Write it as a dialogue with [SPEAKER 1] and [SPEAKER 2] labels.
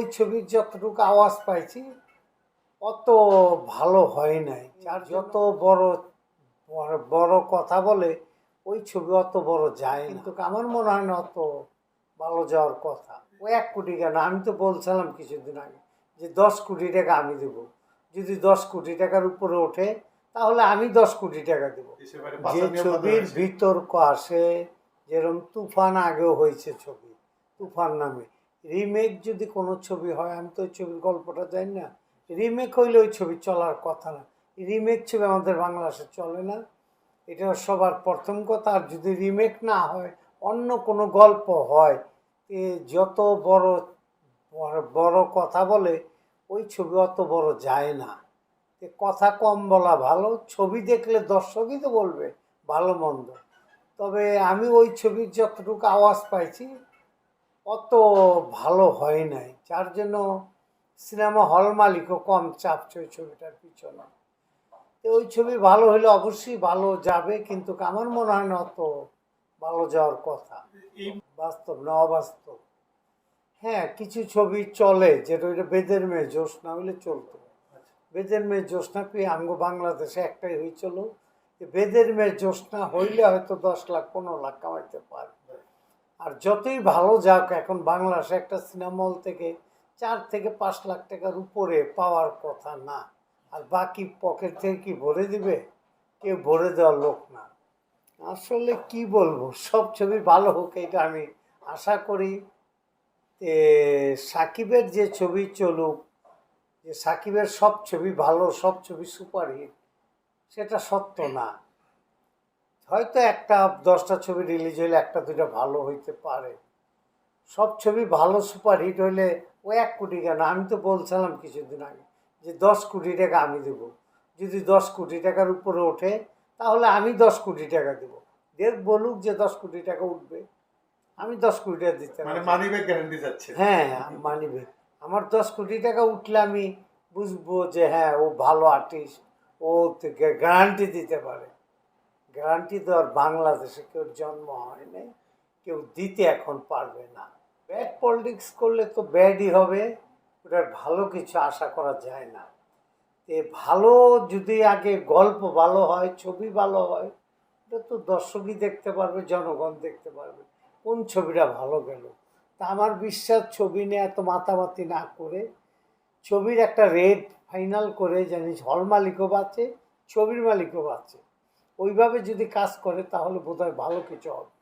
[SPEAKER 1] ওই ছবির যতটুকু আওয়াজ পাইছি অত ভালো হয় নাই। যার যত বড় বড়- বড় কথা বলে ওই ছবি অত বড় যায় না। কিন্তু আমার মনে হয় না অত ভালো যাওয়ার কথা। ও এক কোটি কেন আমি তো বলছিলাম কিছুদিন আগে যে দশ কোটি টাকা আমি দেব। যদি দশ কোটি টাকার উপরে ওঠে তাহলে আমি দশ কোটি টাকা দেবো। যে ছবির বিতর্ক আসে যেরকম তুফান আগেও হয়েছে ছবি তুফান নামে। রিমেক যদি কোনো ছবি হয়, আমি তো ওই ছবির গল্পটা জানি না। রিমেক হইলে ওই ছবি চলার কথা না। রিমেক ছবি আমাদের বাংলাদেশে চলে না। এটা সবার প্রথম কথা। আর যদি রিমেক না হয়, অন্য কোনো গল্প হয়, এ যত বড়, বড়- কথা বলে, ওই ছবি অত বড় যায় না। কথা কম বলা ভালো, ছবি দেখলে দর্শকই তো বলবে, ভালো মন্দ। তবে আমি ওই ছবির যতটুকু আওয়াজ পাইছি অত ভালো হয় নাই। যার জন্য সিনেমা হল মালিকও কম চাপছে ওই ছবিটার পিছনে। তো ওই ছবি ভালো হলে অবশ্যই ভালো যাবে, কিন্তু আমার মনে হয় না অত ভালো যাওয়ার কথা। বাস্তব না অবাস্তব। হ্যাঁ কিছু ছবি চলে যেটা ওইটা বেদের মেয়ে জ্যোৎস্না হইলে চলতো। বেদের মেয়ে জ্যোৎস্না পেয়ে আঙ্গ বাংলাদেশে একটাই হয়েছিল। বেদের মেয়ে জ্যোৎস্না হইলে হয়তো দশ লাখ, পনেরো লাখ কামাইতে পারবে। আর যতই ভালো যাক, এখন বাংলাদেশে একটা সিনেমা হল থেকে চার থেকে পাঁচ লাখ টাকার উপরে পাওয়ার কথা না। আর বাকি পকেট থেকে কি ভরে দিবে? কেউ ভরে দেওয়ার লোক না। আসলে কি বলব, সব ছবি ভালো হোক, এটা আমি আশা করি। সাকিবের যে ছবি চলুক, যে সাকিবের সব ছবি ভালো, সব ছবি সুপারহিট, সেটা সত্য না। হয়তো একটা দশটা ছবি রিলিজ হইলে একটা দুটো ভালো হইতে পারে। সব ছবি ভালো সুপারহিট হইলে ও এক কোটি কেন? আমি তো বলছিলাম কিছুদিন আগে যে দশ কোটি টাকা আমি দেবো। যদি দশ কোটি টাকার উপরে ওঠে তাহলে আমি দশ কোটি টাকা দেবো। দেখ বলুক যে দশ কোটি টাকা উঠবে। আমি দশ কোটি টাকা দিতে
[SPEAKER 2] মানে মানি ব্যাগ গ্যারান্টি যাচ্ছে।
[SPEAKER 1] হ্যাঁ মানিবে আমার দশ কোটি টাকা উঠলে আমি বুঝব যে হ্যাঁ ও ভালো আর্টিস্ট ও গ্যারান্টি দিতে পারে। গ্যারান্টি আর বাংলাদেশে কেউ জন্ম হয়নি, কেউ দিতে এখন পারবে না। ব্যাড পলিটিক্স করলে তো ব্যাডই হবে, ওটার ভালো কিছু আশা করা যায় না। এ ভালো যদি আগে গল্প ভালো হয়, ছবি ভালো হয়, ওটা তো দর্শকই দেখতে পারবে, জনগণ দেখতে পারবে, কোন ছবিটা ভালো গেল? তা আমার বিশ্বাস ছবি নিয়ে এত মাতামাতি না করে, ছবির একটা রেট ফাইনাল করে জানিস হল মালিকও বাঁচে, ছবির মালিকও বাঁচে। ওইভাবে যদি কাজ করে তাহলে বোধহয় ভালো কিছু হবে।